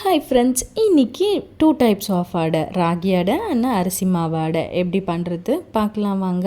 Hi friends இன்றைக்கி two types of adai ragi adai and அரிசி மாவு எப்படி பண்ணுறது பார்க்கலாம் வாங்க.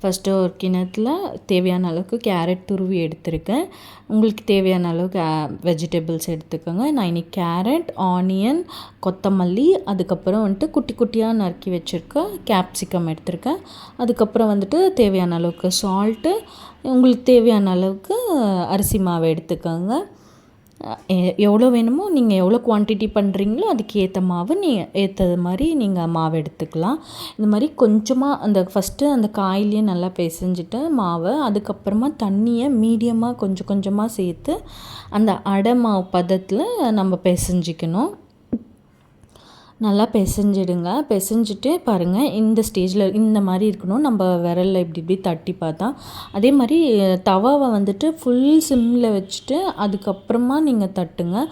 ஃபஸ்ட்டு ஒரு கிணத்துல தேவையான அளவுக்கு கேரட் துருவி எடுத்திருக்கேன். உங்களுக்கு தேவையான அளவுக்கு வெஜிடபிள்ஸ் எடுத்துக்கோங்க. நான் இன்றைக்கி கேரட் ஆனியன் கொத்தமல்லி அதுக்கப்புறம் வந்துட்டு குட்டி குட்டியாக நறுக்கி வச்சுருக்கேன் கேப்சிகம் எடுத்திருக்கேன். அதுக்கப்புறம் வந்துட்டு தேவையான அளவுக்கு சால்ட்டு உங்களுக்கு தேவையான அளவுக்கு அரிசி மாவு எடுத்துக்கோங்க. எவ்வளோ வேணுமோ நீங்கள் எவ்வளோ குவான்டிட்டி பண்ணுறீங்களோ அதுக்கு ஏற்ற மாவு நீங்கள் ஏற்றது மாதிரி நீங்கள் மாவு எடுத்துக்கலாம். இந்த மாதிரி கொஞ்சமாக அந்த ஃபஸ்ட்டு அந்த காயிலே நல்லா பிசைஞ்சிட்டு மாவை அதுக்கப்புறமா தண்ணியை மீடியமாக கொஞ்சம் கொஞ்சமாக சேர்த்து அந்த அடை மாவு பதத்தில் நம்ம பிசைஞ்சிக்கணும். நல்லா பிசைஞ்சிடுங்க. பிசைஞ்சிட்டு பாருங்கள் இந்த ஸ்டேஜில் இந்த மாதிரி இருக்கணும். நம்ம விரலில் இப்படி இப்படி தட்டி பார்த்தா. அதே மாதிரி தவாவை வந்துட்டு ஃபுல் சிம்மில் வச்சுட்டு அதுக்கப்புறமா நீங்கள் தட்டுங்க.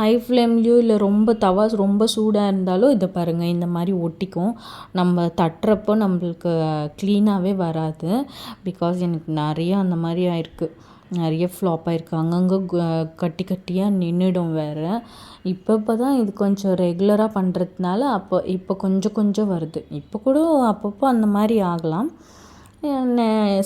ஹை ஃப்ளேம்லேயோ இல்லை ரொம்ப தவா ரொம்ப சூடாக இருந்தாலும் இதை பாருங்கள் இந்த மாதிரி ஒட்டிக்கும். நம்ம தட்டுறப்போ நம்மளுக்கு க்ளீனாகவே வராது. பிகாஸ் எனக்கு நிறையா அந்த மாதிரி ஆயிருக்கு. நிறைய ஃப்ளாப் ஆகிருக்கு அங்கங்கே கட்டி கட்டியாக நின்றுடும் வேறு. இப்போ இப்போ தான் இது கொஞ்சம் ரெகுலராக பண்ணுறதுனால அப்போ இப்போ கொஞ்சம் கொஞ்சம் வருது. இப்போ கூட அப்பப்போ அந்த மாதிரி ஆகலாம்.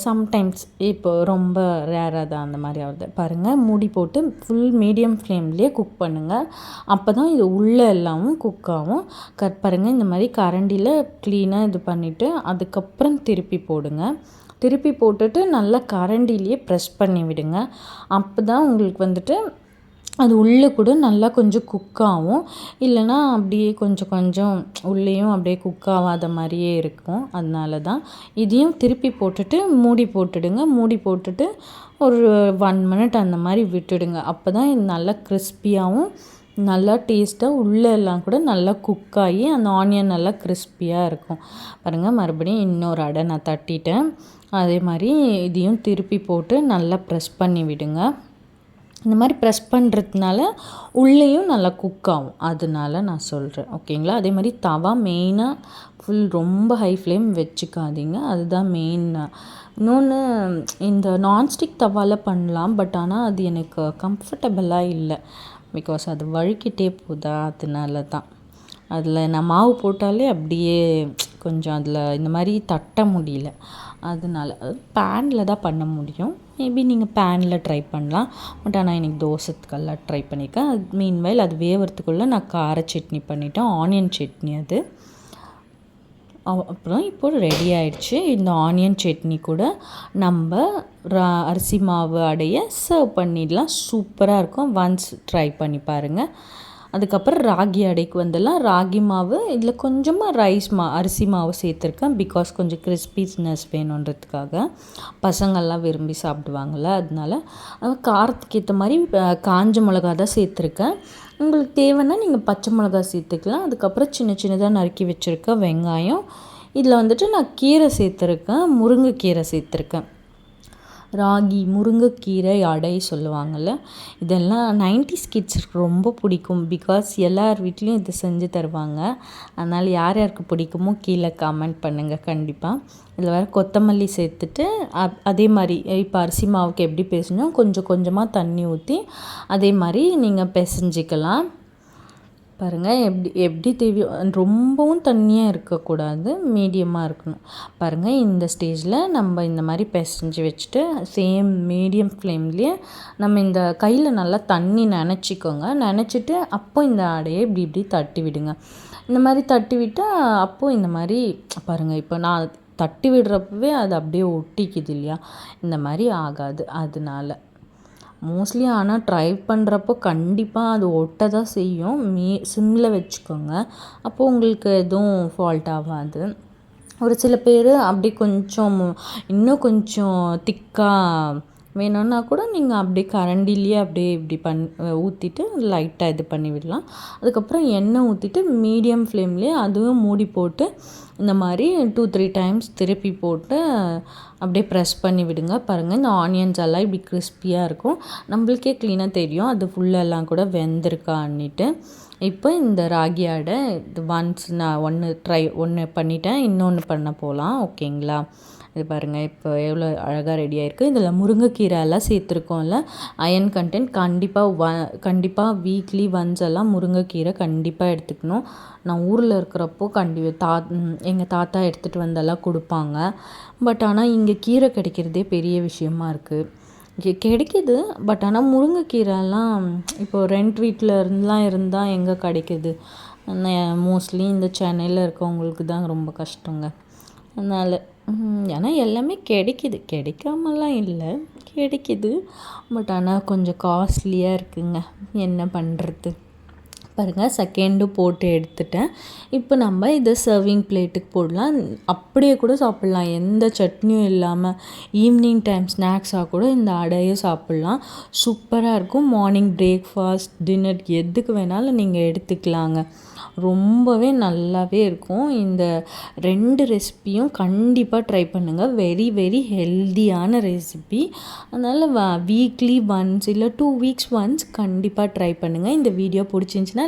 சம்டைம்ஸ் இப்போ ரொம்ப ரேராக தான் அந்த மாதிரி ஆகுது. பாருங்கள் மூடி போட்டு ஃபுல் மீடியம் ஃப்ளேம்லேயே குக் பண்ணுங்கள் அப்போ தான் இது உள்ளே எல்லாமும் குக் ஆகும். கட் பாருங்கள் இந்த மாதிரி கரண்டியில் க்ளீனாக இது பண்ணிவிட்டு அதுக்கப்புறம் திருப்பி போடுங்க. திருப்பி போட்டுட்டு நல்லா கரண்டிலேயே ப்ரெஸ் பண்ணி விடுங்க. அப்போ தான் உங்களுக்கு வந்துட்டு அது உள்ளே கூட நல்லா கொஞ்சம் குக் ஆகும். இல்லைனா அப்படியே கொஞ்சம் கொஞ்சம் உள்ளேயும் அப்படியே குக் ஆகாத மாதிரியே இருக்கும். அதனால தான் இதையும் திருப்பி போட்டுட்டு மூடி போட்டுடுங்க. மூடி போட்டுட்டு ஒரு ஒன் மினிட் அந்த மாதிரி விட்டுடுங்க. அப்போ தான் இது நல்லா கிறிஸ்பியாகவும் நல்லா டேஸ்ட்டாக உள்ளே எல்லாம் கூட நல்லா குக் ஆகி அந்த ஆனியன் நல்லா கிறிஸ்பியாக இருக்கும். பாருங்கள் மறுபடியும் இன்னொரு அடை நான் தட்டிட்டேன். அதே மாதிரி இதையும் திருப்பி போட்டு நல்லா ப்ரெஸ் பண்ணி விடுங்க. இந்த மாதிரி ப்ரெஸ் பண்ணுறதுனால உள்ளேயும் நல்லா குக் ஆகும். அதனால நான் சொல்கிறேன் ஓகேங்களா அதே மாதிரி தவா மெயினாக ஃபுல் ரொம்ப ஹை ஃப்ளேம் வச்சுக்காதீங்க. அதுதான் மெயின் இன்னொன்று இந்த நான்ஸ்டிக் தவாவில் பண்ணலாம். பட் ஆனால் அது எனக்கு கம்ஃபர்டபுளாக இல்லை. பிகாஸ் அது வழுக்கிட்டே போதா? அதனால தான் அதில் நான் மாவு போட்டாலே அப்படியே கொஞ்சம் அதில் இந்த மாதிரி தட்ட முடியல. அதனால பேனில் தான் பண்ண முடியும். மேபி நீங்கள் பேனில் ட்ரை பண்ணலாம். பட் ஆனால் இன்றைக்கி தோசைத்துக்கெல்லாம் ட்ரை பண்ணியிருக்கேன். அது மீன்வைல் அது வேவறதுக்குள்ளே நான் கார சட்னி பண்ணிவிட்டேன் ஆனியன் சட்னி அது. அப்புறம் இப்போ ரெடி ஆயிடுச்சு. இந்த ஆனியன் சட்னி கூட நம்ம அரிசி மாவு அடைய சர்வ் பண்ணிடலாம். சூப்பராக இருக்கும். ஒன்ஸ் ட்ரை பண்ணி பாருங்கள் அதுக்கப்புறம் ராகி அடைக்கு வந்துடலாம் ராகி மாவு இதில் கொஞ்சமாக ரைஸ் மா அரிசி மாவு சேர்த்துருக்கேன். பிகாஸ் கொஞ்சம் கிறிஸ்பினஸ் வேணுன்றதுக்காக. பசங்கள்லாம் விரும்பி சாப்பிடுவாங்கள்ல அதனால. காரத்துக்கு ஏற்ற மாதிரி காஞ்ச மிளகா தான் சேர்த்துருக்கேன். உங்களுக்கு தேவைன்னா நீங்கள் பச்சை மிளகா சேர்த்துக்கலாம். அதுக்கப்புறம் சின்ன சின்னதாக நறுக்கி வச்சுருக்கேன் வெங்காயம். இதில் வந்துட்டு நான் கீரை சேர்த்துருக்கேன். முருங்கைக்கீரை சேர்த்துருக்கேன். ராகி முருங்கைக்கீரை அடை சொல்லுவாங்கள்ல. இதெல்லாம் நைன்டிஸ் கிட்ஸுக்கு ரொம்ப பிடிக்கும். பிகாஸ் எல்லார் வீட்லேயும் இது செஞ்சு தருவாங்க. அதனால் யார் யாருக்கு பிடிக்குமோ கீழே கமெண்ட் பண்ணுங்கள் கண்டிப்பாக இதில் வேறு கொத்தமல்லி சேர்த்துட்டு அப் அதே மாதிரி இப்போ அரிசி மாவுக்கு எப்படி பேசணும் கொஞ்சம் கொஞ்சமாக தண்ணி ஊற்றி அதே மாதிரி நீங்கள் பிசைஞ்சிக்கலாம். பாருங்கள் எப்படி எப்படி தேவையோ ரொம்பவும் தண்ணியாக இருக்கக்கூடாது மீடியமாக இருக்கணும். பாருங்கள் இந்த ஸ்டேஜில் நம்ம இந்த மாதிரி பிசைஞ்சு வச்சுட்டு சேம் மீடியம் ஃப்ளேம்லேயே நம்ம இந்த கையில் நல்லா தண்ணி நினச்சிக்கோங்க. நினச்சிட்டு அப்போ இந்த ஆடையை இப்படி இப்படி தட்டி விடுங்க. இந்த மாதிரி தட்டி விட்டால் அப்போது இந்த மாதிரி பாருங்கள் இப்போ நான் தட்டி விடுறப்பவே அது அப்படியே ஒட்டிக்குது இல்லையா? இந்த மாதிரி ஆகாது. அதனால மோஸ்ட்லி ஆனால் ட்ரை பண்ணுறப்போ கண்டிப்பாக அது ஒட்ட தான் செய்யும். மீ சிம்மில் வச்சுக்கோங்க. அப்போது உங்களுக்கு எதுவும் ஃபால்ட் ஆகாது. ஒரு சில பேர் அப்படி கொஞ்சம் இன்னும் கொஞ்சம் திக்காக வேணும்னா கூட நீங்கள் அப்படியே கரண்டிலேயே அப்படியே இப்படி பண் ஊற்றிட்டு லைட்டாக இது பண்ணி விடலாம் அதுக்கப்புறம் எண்ணெய் ஊற்றிட்டு மீடியம் ஃப்ளேம்லேயே அதுவும் மூடி போட்டு இந்த மாதிரி டூ த்ரீ டைம்ஸ் திருப்பி போட்டு அப்படியே ப்ரெஸ் பண்ணி விடுங்க. பாருங்கள் இந்த ஆனியன்ஸ் எல்லாம் இப்படி கிறிஸ்பியாக இருக்கும். நம்மளுக்கே க்ளீனாக தெரியும். அது ஃபுல்லெல்லாம் கூட வெந்திருக்கான்னுட்டு இப்போ இந்த ராகி ஆடை இது ஒன்ஸ் நான் ஒன்று ட்ரை ஒன்று பண்ணிட்டேன். இன்னொன்று பண்ண போகலாம் ஓகேங்களா இது பாருங்கள் இப்போ எவ்வளோ அழகாக ரெடி ஆயிருக்கு. இதில் முருங்கைக்கீரை எல்லாம் சேர்த்துருக்கோம்ல. அயன் கண்டென்ட் கண்டிப்பாக வ கண்டிப்பாக வீக்லி ஒன்ஸ் எல்லாம் முருங்கைக்கீரை கண்டிப்பாக எடுத்துக்கணும். நான் ஊரில் இருக்கிறப்போ கண்டி தா எங்கள் தாத்தா எடுத்துகிட்டு வந்தெல்லாம் கொடுப்பாங்க. பட் ஆனால் இங்கே கீரை கிடைக்கிறதே பெரிய விஷயமா இருக்குது கிடைக்கிது பட் ஆனால் முருங்கைக்கீரைலாம் இப்போ ரெண்ட் வீட்டில் இருந்துலாம் இருந்தால் எங்கே கிடைக்கிது? மோஸ்ட்லி இந்த சென்னையில் இருக்கவங்களுக்கு தான் ரொம்ப கஷ்டங்க. அதனால் ஏன்னா எல்லாமே கிடைக்கிது. கிடைக்காமலாம் இல்லை. கிடைக்கிது. பட் ஆனால் கொஞ்சம் காஸ்ட்லியாக இருக்குங்க. என்ன பண்ணுறது பாருங்கள் செகண்டு போட்டு எடுத்துட்டேன். இப்போ நம்ம இதை சர்விங் பிளேட்டுக்கு போடலாம். அப்படியே கூட சாப்பிட்லாம். எந்த சட்னியும் இல்லாமல் ஈவினிங் டைம் ஸ்நாக்ஸாக கூட இந்த அடையை சாப்பிட்லாம். சூப்பராக இருக்கும். மார்னிங் பிரேக்ஃபாஸ்ட் டின்னர் எதுக்கு வேணாலும் நீங்கள் எடுத்துக்கலாங்க. ரொம்பவே நல்லாவே இருக்கும். இந்த ரெண்டு ரெசிப்பியும் கண்டிப்பாக ட்ரை பண்ணுங்கள் வெரி வெரி ஹெல்தியான ரெசிபி அதனால் வ வீக்லி ஒன்ஸ் இல்லை டூ வீக்ஸ் ஒன்ஸ் கண்டிப்பாக ட்ரை பண்ணுங்கள் இந்த வீடியோ பிடிச்சிருந்துச்சின்னா